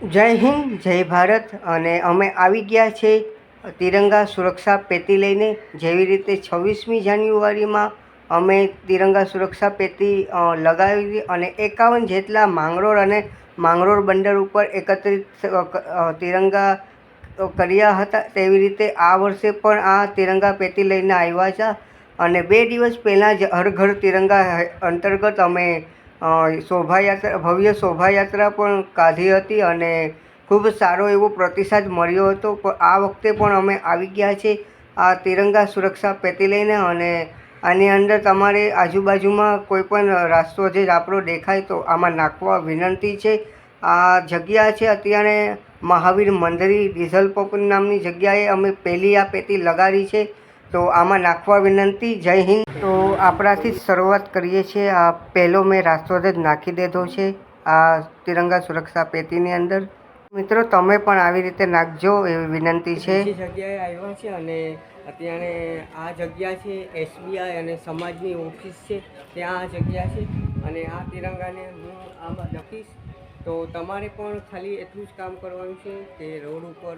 જય હિન્દ, જય ભારત અને અમે આવી ગયા છે તિરંગા સુરક્ષા પેટી લઈને. જેવી રીતે છવ્વીસમી જાન્યુઆરીમાં અમે તિરંગા સુરક્ષા પેટી લગાવી હતી અને એકાવન જેટલા માંગરોળ અને માંગરોળ બંદર ઉપર એકત્રિત તિરંગા કર્યા હતા. તેવી રીતે આ વર્ષે પણ આ તિરંગા પેટી લઈને આવ્યા હતા. અને બે દિવસ પહેલાં જ હર ઘર તિરંગા અંતર્ગત અમે શોભાયાત્રા, ભવ્ય શોભાયાત્રા પણ કાઢી હતી અને ખૂબ સારો એવો પ્રતિસાદ મળ્યો હતો. પણ આ વખતે પણ અમે આવી ગયા છે આ તિરંગા સુરક્ષા પેટી લઈને અને આની અંદર તમારે આજુબાજુમાં કોઈ પણ રાસ્તો જે આપણો દેખાય તો આમાં નાખવા વિનંતી છે. આ જગ્યા છે અત્યારે મહાવીર મંદિરી ડીઝલ પંપ નામની જગ્યાએ અમે પહેલી આ પેટી લગાડી છે. તો આમાં નાખવા વિનંતી, જય હિન્દ. તો આપણાથી શરૂઆત કરીએ છીએ. આ પહેલો મેં રાષ્ટ્રધ્વજ નાખી દીધો છે, આ તિરંગા સુરક્ષા પેટીની અંદર. મિત્રો, તમે પણ આવી રીતે નાખજો એવી વિનંતી છે. જગ્યાએ આવ્યા છે અને અત્યારે આ જગ્યા છે, એસબીઆઈ અને સમાજની ઓફિસ છે, ત્યાં આ જગ્યા છે અને આ તિરંગાને હું આમાં લખીશ. તો તમારે પણ ખાલી એટલું જ કામ કરવાનું છે કે રોડ ઉપર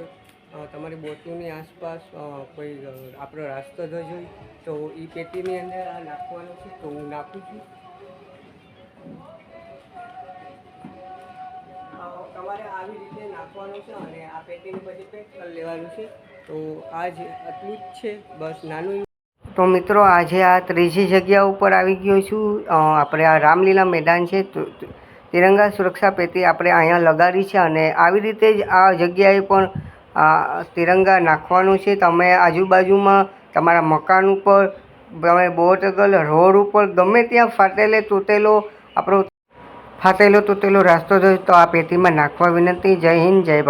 તમારી બોટની આસપાસ કોઈ આપણો રાસ્તો હોય તો એ પેટીની અંદર આ નાખવાનું છે, તો હું નાખું છું. તમારે આવી રીતે નાખવાનું છે અને આ પેટીની પછી પેક કરી લેવાનું છે. તો આજ આટલું જ છે, બસ નાનું તો મિત્રો, આજે આ ત્રીજી જગ્યા ઉપર આવી ગયો છું. આપણે આ રામલીલા મેદાન છે તો- તિરંગા સુરક્ષા પેટી આપણે અહીંયા લગાડી છે અને આવી રીતે જ આ જગ્યાએ પણ તિરંગા નાખવાનું છે. તમે આજુબાજુમાં તમારા મકાન ઉપર, તમે બોટગલ રોડ ઉપર ગમે ત્યાં ફાટેલે તૂટેલો, આપણો ફાટેલો તૂટેલો રાસ્તો જોઈ તો આ પેટીમાં નાખવા વિનંતી. જય હિન્દ, જય ભારત.